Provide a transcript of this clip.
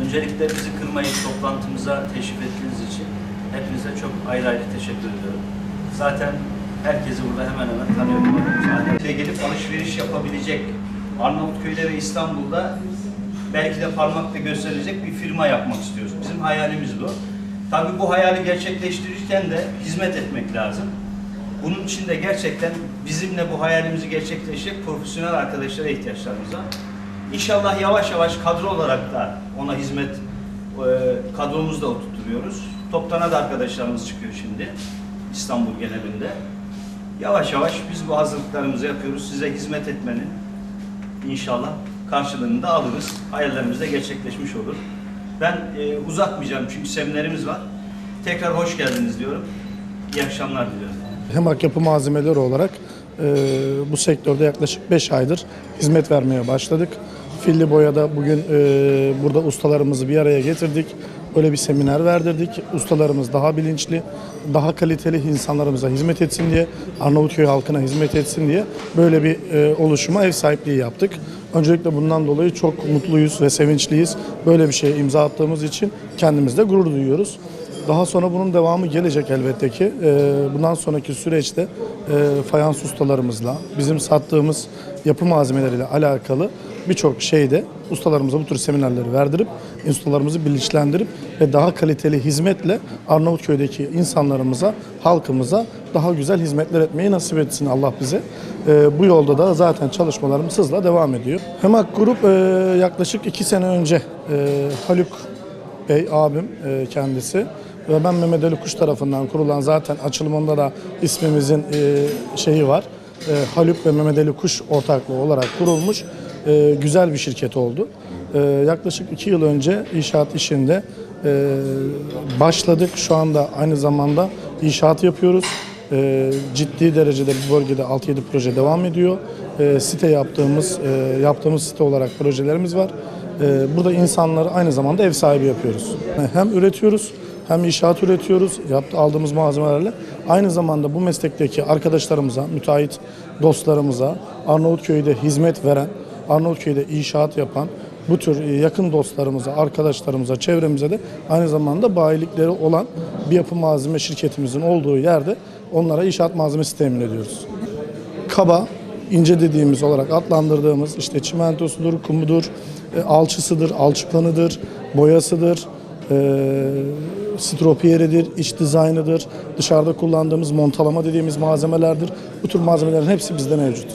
Öncelikle bizi kırmayıp toplantımıza teşrif ettiğiniz için hepinize çok ayrı ayrı teşekkür ediyorum. Zaten herkesi burada hemen hemen tanıyorum. Zaten gelip alışveriş yapabilecek Arnavutköy'de ve İstanbul'da belki de parmakla gösterilecek bir firma yapmak istiyoruz. Bizim hayalimiz bu. Tabii bu hayali gerçekleştirirken de hizmet etmek lazım. Bunun için de gerçekten bizimle bu hayalimizi gerçekleştirecek profesyonel arkadaşlara ihtiyaçlarımız var. İnşallah yavaş yavaş kadro olarak da ona hizmet e, kadromuzu da oturtuyoruz. Toptana da arkadaşlarımız çıkıyor şimdi İstanbul genelinde. Yavaş yavaş biz bu hazırlıklarımızı yapıyoruz. Size hizmet etmenin inşallah karşılığını da alırız. Hayallerimiz de gerçekleşmiş olur. Ben e, uzatmayacağım çünkü seminerimiz var. Tekrar hoş geldiniz diyorum. İyi akşamlar diliyorum. Hemak yapı malzemeleri olarak e, bu sektörde yaklaşık 5 aydır hizmet vermeye başladık. Filli Boya'da bugün e, burada ustalarımızı bir araya getirdik. Öyle bir seminer verdirdik. Ustalarımız daha bilinçli, daha kaliteli insanlarımıza hizmet etsin diye, Arnavutköy halkına hizmet etsin diye böyle bir e, oluşuma ev sahipliği yaptık. Öncelikle bundan dolayı çok mutluyuz ve sevinçliyiz. Böyle bir şeye imza attığımız için kendimizde gurur duyuyoruz. Daha sonra bunun devamı gelecek elbette ki. Ee, Bundan sonraki süreçte e, fayans ustalarımızla, bizim sattığımız yapı malzemeleriyle alakalı birçok şeyde ustalarımıza bu tür seminerleri verdirip, ustalarımızı bilinçlendirip ve daha kaliteli hizmetle Arnavutköy'deki insanlarımıza, halkımıza daha güzel hizmetler etmeyi nasip etsin Allah bize. Ee, Bu yolda da zaten çalışmalarımız hızla devam ediyor. Hemak Grup e, yaklaşık iki sene önce e, Haluk Bey abim e, kendisi ve ben Mehmet Ali Kuş tarafından kurulan zaten açılımında da ismimizin e, şeyi var. E, Haluk ve Mehmet Ali Kuş ortaklığı olarak kurulmuş e, güzel bir şirket oldu. E, yaklaşık iki yıl önce inşaat işinde e, başladık. Şu anda aynı zamanda inşaat yapıyoruz. E, ciddi derecede bu bölgede 6-7 proje devam ediyor. E, site yaptığımız e, yaptığımız site olarak projelerimiz var. E, burada insanları aynı zamanda ev sahibi yapıyoruz. Hem üretiyoruz hem inşaat üretiyoruz yaptı, aldığımız malzemelerle. Aynı zamanda bu meslekteki arkadaşlarımıza, müteahhit dostlarımıza, Arnavutköy'de hizmet veren, Arnavutköy'de inşaat yapan bu tür e, yakın dostlarımıza, arkadaşlarımıza, çevremize de aynı zamanda bayilikleri olan bir yapı malzeme şirketimizin olduğu yerde onlara inşaat malzemesi temin ediyoruz. Kaba, ince dediğimiz olarak adlandırdığımız işte çimentosudur, kumudur, e, alçısıdır, alçıklanıdır, boyasıdır, e, stropiyeridir, iç dizaynıdır, dışarıda kullandığımız montalama dediğimiz malzemelerdir. Bu tür malzemelerin hepsi bizde mevcut.